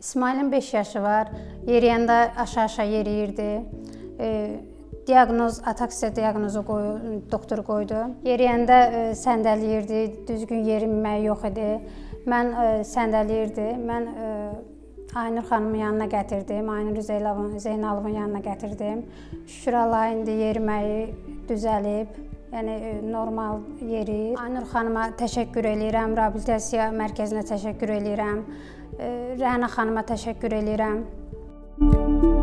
İsmailin 5 yaşı var. Yeriyəndə aşağı-aşağı yeriyirdi. E, diaqnoz ataksiya diaqnozu qoy, doktor qoydu. Yeriyəndə e, səndələyirdi, düzgün yeriməyi yox idi. Mən e, səndələyirdi. Mən e, Aynur xanımın yanına gətirdim. Aynur Zeynalovun, Zeynalovun yanına gətirdim. Şükür indi yeriməyi düzəlib. Yəni e, normal yeri. Aynur xanıma təşəkkür eləyirəm, reabilitasiya mərkəzinə təşəkkür eləyirəm. E, Rəna xanıma təşəkkür eləyirəm. Müzik